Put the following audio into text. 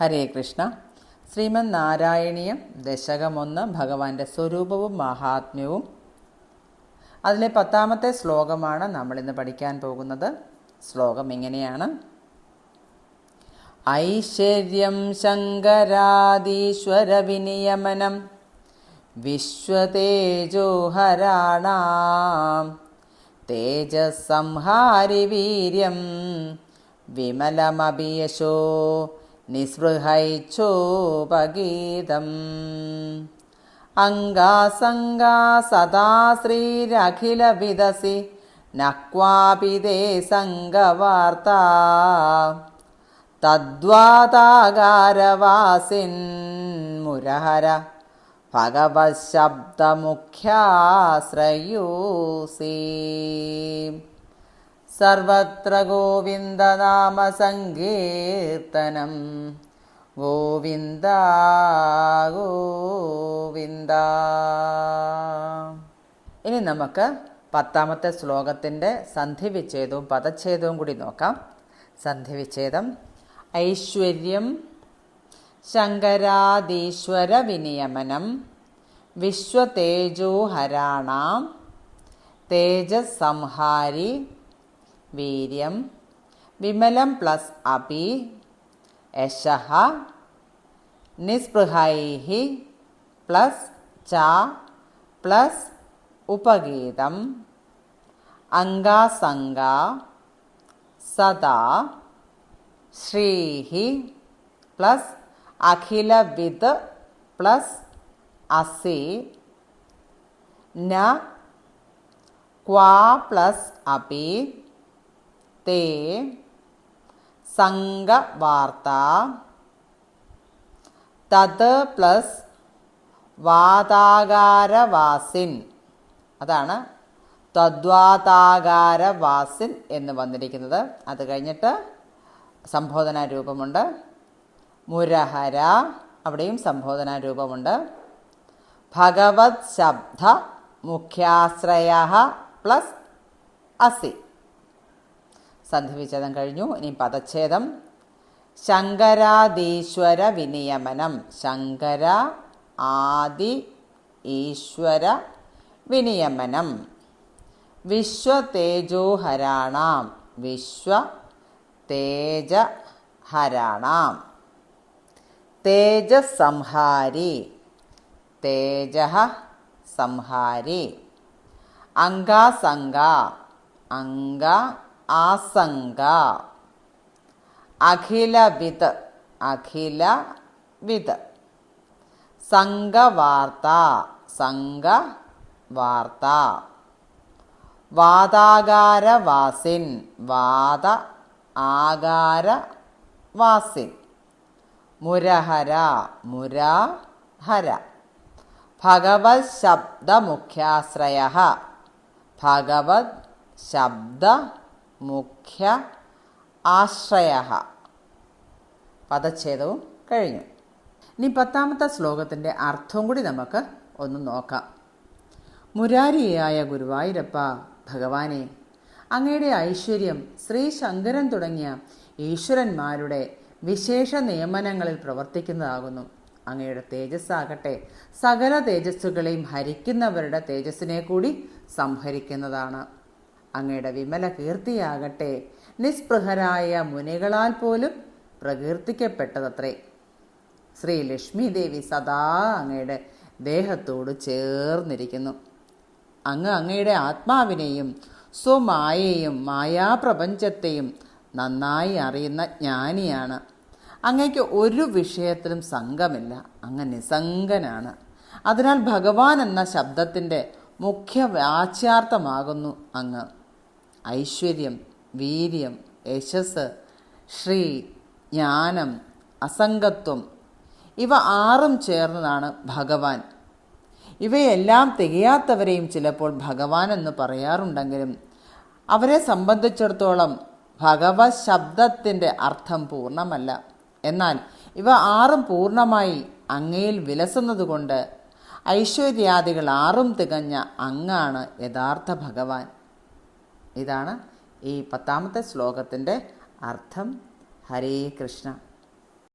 ഹരേ കൃഷ്ണ. ശ്രീമൻ നാരായണീയം ദശകമൊന്ന് ഭഗവാന്റെ സ്വരൂപവും മഹാത്മ്യവും. അതിലെ പത്താമത്തെ ശ്ലോകമാണ് നമ്മൾ ഇന്ന് പഠിക്കാൻ പോകുന്നത്. ശ്ലോകം ഇങ്ങനെയാണ്. ഐശ്വര്യം ശങ്കരാദീശ്വര വിനിയമനം. വിശ്വതേജോഹരാണാം. തേജസംഹാരി വീര്യം വിമലമഭിയശോ നിസ്പൃഹൈച്ഛോപഗീതം അംഗാസംഗാ സദാ ശ്രീരഖില വിദസി നക്വാപി ദേ സംഗവാർത്താ. തദ്വാതാകാരവാസിൻ മുരഹര ഭഗവശബ്ദമുഖ്യാശ്രയൂസി. സർവത്ര ഗോവിന്ദനാമസങ്കീർത്തനം ഗോവിന്ദ ഗോവിന്ദ. ഇനി നമുക്ക് പത്താമത്തെ ശ്ലോകത്തിന്റെ സന്ധിവിച്ഛേദവും പദച്ഛേദവും കൂടി നോക്കാം. സന്ധിവിച്ഛേദം. ഐശ്വര്യം ശങ്കരാദീശ്വര വിനിയമനം. വിശ്വതേജോഹരാണാം തേജസംഹാരി വീര്യം വിമലം പ്ലസ് അപി യശഃ നിസ്പൃഹൈ പ്ലസ് ച പ്ലസ് ഉപഗീതം അംഗാസംഗ സദാ ശ്രീഹി പ്ലസ് അഖിലവിത് പ്ലസ് അസി ന ക്വാ പ്ലസ് അപി തേ സംഘവാർത്ത തത് പ്ലസ് വാതാകാരവാസിൻ. അതാണ് തദ്വാതാകാരവാസിൻ എന്ന് വന്നിരിക്കുന്നത്. അത് കഴിഞ്ഞിട്ട് സംബോധനാ രൂപമുണ്ട്. മുരഹര അവിടെയും സംബോധനാ രൂപമുണ്ട്. ഭഗവത് ശബ്ദ മുഖ്യാശ്രയ പ്ലസ് അസി. സന്ധിവിച്ഛേദം കഴിഞ്ഞു. ഇനി പദച്ഛേദം. ശങ്കരാദീശ്വര വിനിയമനം. ശങ്കര ആദി ഈശ്വര വിനിയമനം. വിശ്വതേജോഹരാണാം. വിശ്വ തേജഹരാണാം തേജസംഹാരി. തേജ സംഹാരി അംഗാസംഗ അംഗ ആസംഗ. അഖിലവിത് അഖില വിത് സംഘവാർത്ത സംഘവാർത്ത. വാതാകാരവാസിൻ വാദ ആകാരവാസിൻ. മുരഹര മുരഹര. ഭഗവത് ശബ്ദമുഖ്യാശ്രയ ഭഗവത് ശബ്ദ മുഖ്യ ആശ്രയ പദച്ഛേദവും കഴിഞ്ഞു. ഇനി പത്താമത്തെ ശ്ലോകത്തിന്റെ അർത്ഥവും കൂടി നമുക്ക് ഒന്ന് നോക്കാം. മുരാരിയായ ഗുരുവായൂരപ്പ ഭഗവാനെ അങ്ങയുടെ ഐശ്വര്യം ശ്രീ ശങ്കരൻ തുടങ്ങിയ ഈശ്വരന്മാരുടെ വിശേഷ നിയമനങ്ങളിൽ പ്രവർത്തിക്കുന്നതാകുന്നു. അങ്ങയുടെ തേജസ്സാകട്ടെ സകല തേജസ്സുകളെയും ഹരിക്കുന്നവരുടെ തേജസ്സിനെ കൂടി സംഹരിക്കുന്നതാണ്. അങ്ങയുടെ വിമല കീർത്തിയാകട്ടെ. നിസ്പൃഹരായ മുനികളാൽ പോലും പ്രകീർത്തിക്കപ്പെട്ടതത്രേ. ശ്രീ ലക്ഷ്മി ദേവി സദാ അങ്ങയുടെ ദേഹത്തോട് ചേർന്നിരിക്കുന്നു. അങ്ങ് അങ്ങയുടെ ആത്മാവിനെയും സ്വമായയെയും മായാപ്രപഞ്ചത്തെയും നന്നായി അറിയുന്ന ജ്ഞാനിയാണ്. അങ്ങയ്ക്ക് ഒരു വിഷയത്തിലും സംഘമില്ല. അങ്ങ് നിസംഗനാണ് അതിനാൽ ഭഗവാൻ എന്ന ശബ്ദത്തിന്റെ മുഖ്യ വാച്യാർത്ഥമാകുന്നു അങ്ങ്. ഐശ്വര്യം വീര്യം യശസ് ശ്രീ ജ്ഞാനം അസംഗത്വം ഇവ ആറും ചേർന്നതാണ് ഭഗവാൻ. ഇവയെല്ലാം തികയാത്തവരെയും ചിലപ്പോൾ ഭഗവാൻ എന്ന് പറയാറുണ്ടെങ്കിലും അവരെ സംബന്ധിച്ചിടത്തോളം ഭഗവത് ശബ്ദത്തിന്റെ അർത്ഥം പൂർണമല്ല. എന്നാൽ ഇവ ആറും പൂർണമായി അങ്ങയിൽ വിലസുന്നതുകൊണ്ട് ഐശ്വര്യാദികൾ ആറും തികഞ്ഞ അങ്ങാണ് യഥാർത്ഥ ഭഗവാൻ. ഇതാണ് ഈ പത്താമത്തെ ശ്ലോകത്തിന്റെ അർത്ഥം. ഹരേ കൃഷ്ണ.